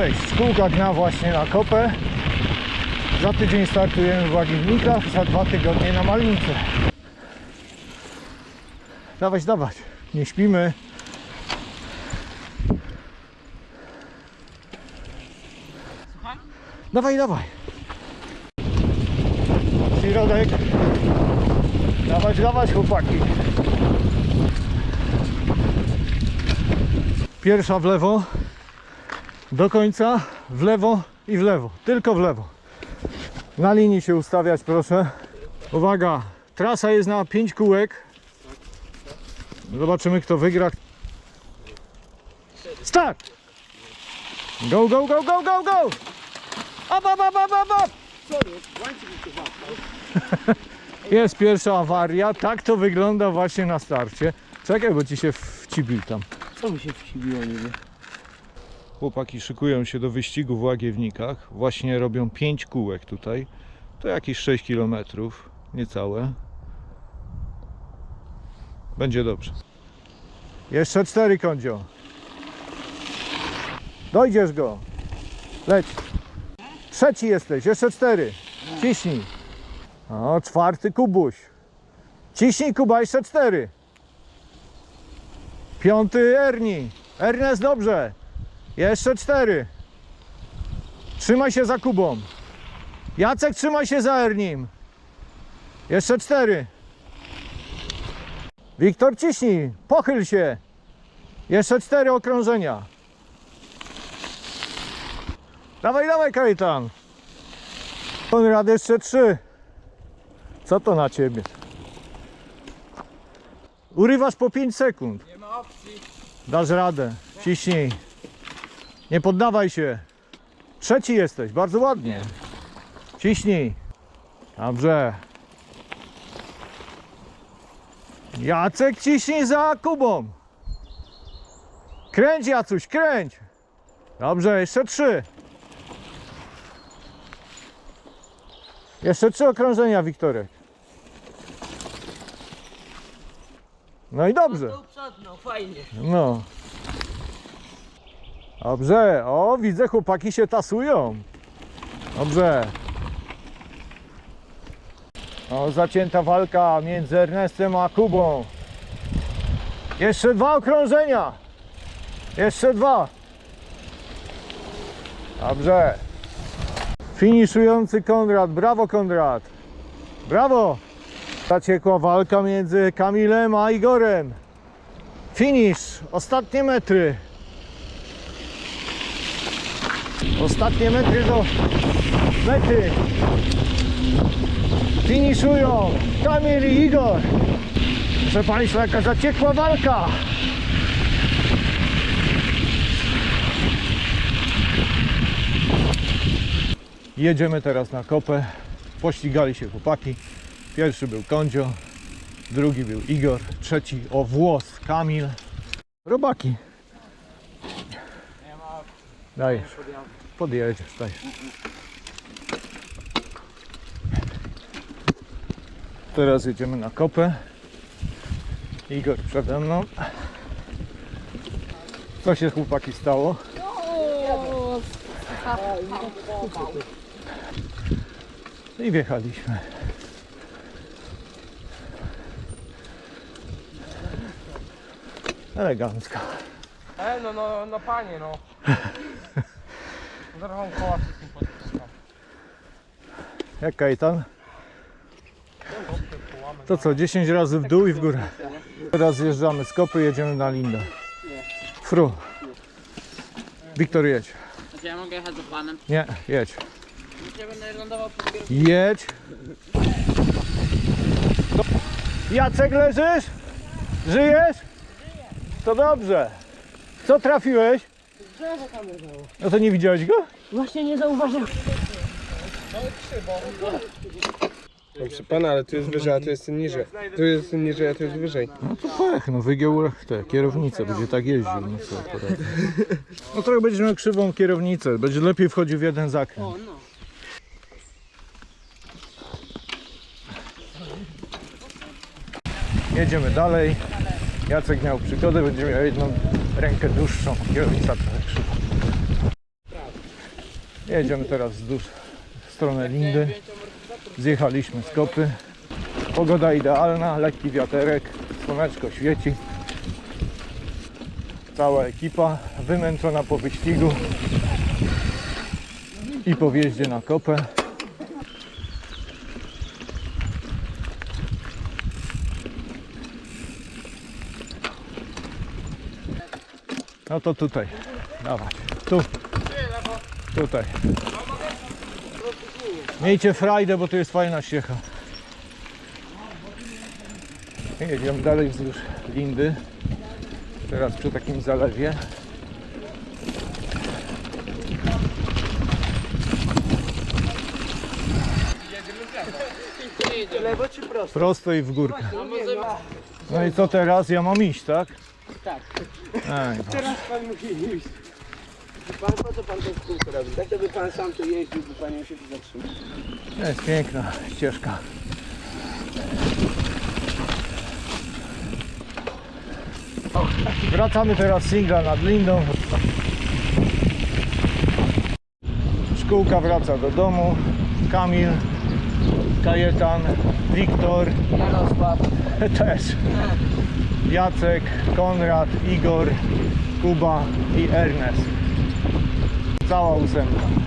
Cześć, spółka dnia właśnie na kopę. Za tydzień startujemy w Łagiewnikach, za dwa tygodnie na Malnice. Dawać, dawać, nie śpimy. Dawaj, dawaj. Środek. Dawać, dawać chłopaki. Pierwsza w lewo. Do końca. W lewo i w lewo. Tylko w lewo. Na linii się ustawiać proszę. Uwaga. Trasa jest na 5 kółek. Zobaczymy kto wygra. Start! Go, go, go, go, go, go! Up, up, up, up! Jest pierwsza awaria. Tak to wygląda właśnie na starcie. Czekaj, bo ci się wcibił tam. Co mi się wsibiło niby? Chłopaki szykują się do wyścigu w Łagiewnikach. Właśnie robią 5 kółek tutaj. To jakieś 6 km, niecałe. Będzie dobrze. Jeszcze 4 kądzio. Dojdziesz go. Leć. Trzeci jesteś, jeszcze 4. Ciśnij. O, czwarty Kubuś. Ciśnij Kuba, jeszcze 4. Piąty Erni. Ernest dobrze. Jeszcze cztery. Trzymaj się za Kubą. Jacek, trzymaj się za Ernim. Jeszcze cztery. Wiktor, ciśnij. Pochyl się. Jeszcze cztery okrążenia. Dawaj, dawaj, kapitan. Konrad, jeszcze trzy. Co to na ciebie? Urywasz po 5 sekund. Nie ma opcji. Dasz radę. Ciśnij. Nie poddawaj się. Trzeci jesteś, bardzo ładnie. Ciśnij. Dobrze. Jacek ciśnij za Kubą. Kręć Jacuś, kręć. Dobrze, jeszcze trzy. Jeszcze trzy okrążenia, Wiktorek. No i dobrze. Uprzednio, fajnie. No. Dobrze. O, widzę, chłopaki się tasują. Dobrze. O, zacięta walka między Ernestem a Kubą. Jeszcze dwa okrążenia. Jeszcze dwa. Dobrze. Finiszujący Konrad. Brawo, Konrad. Brawo. Zaciekła walka między Kamilem a Igorem. Finish, ostatnie metry. Ostatnie metry do mety. Finiszują Kamil i Igor. Proszę Państwa, jaka zaciekła walka. Jedziemy teraz na kopę. Pościgali się chłopaki. Pierwszy był Kondzio, drugi był Igor, trzeci o włos Kamil. Robaki. Daj, podjedziesz, daj. Teraz jedziemy na kopę. Igor przede mną. Co się chłopaki stało? I wjechaliśmy. Elegancko. E, no, no, no panie, no. Zaraz wam koła wszystkim podciskam. Jak kajtan? To co, 10 razy w dół i w górę. Teraz zjeżdżamy z kopy, jedziemy na Lindę. Fru. Wiktor jedź. Czy ja mogę jechać za panem? Nie, jedź. Ja będę lądował pod. Jedź. Jacek leżysz? Żyjesz? To dobrze. Co trafiłeś? Drzewo tam leżało. No to nie widziałeś go? Właśnie nie zauważyłem. Proszę pana, ale tu jest wyżej, a tu jest niżej. Tu jest niżej, a tu jest wyżej. No to pech, no wygiął tę kierownicę, będzie tak jeździł, no co. No trochę będziesz miał krzywą kierownicę, będzie lepiej wchodził w jeden zakręt. No. Jedziemy dalej. Jacek miał przygodę, będzie miał jedną rękę dłuższą, kierownica trochę krzywa. Jedziemy teraz wzdłuż w stronę Lindy. Zjechaliśmy z kopy. Pogoda idealna, lekki wiaterek, słoneczko świeci. Cała ekipa wymęczona po wyścigu i po wjeździe na kopę. No to tutaj. Dawaj. Tu. Tutaj. Miejcie frajdę, bo tu jest fajna ściecha. Jedziemy dalej wzdłuż Lindy. Teraz przy takim zalewie. Lewo czy prosto? Prosto i w górkę. No i co teraz? Ja mam iść, tak? Tak. No. Teraz pan musi iść. Pan, po co pan tą spółkę robi? Tak to by pan sam tu jeździł, by pan się tu zatrzymał. To jest piękna ścieżka. Wracamy teraz singla nad Lindą. Szkółka wraca do domu. Kamil, Kajetan, Wiktor, Jarosław. też. Jacek, Konrad, Igor, Kuba i Ernest. Cała ósemka.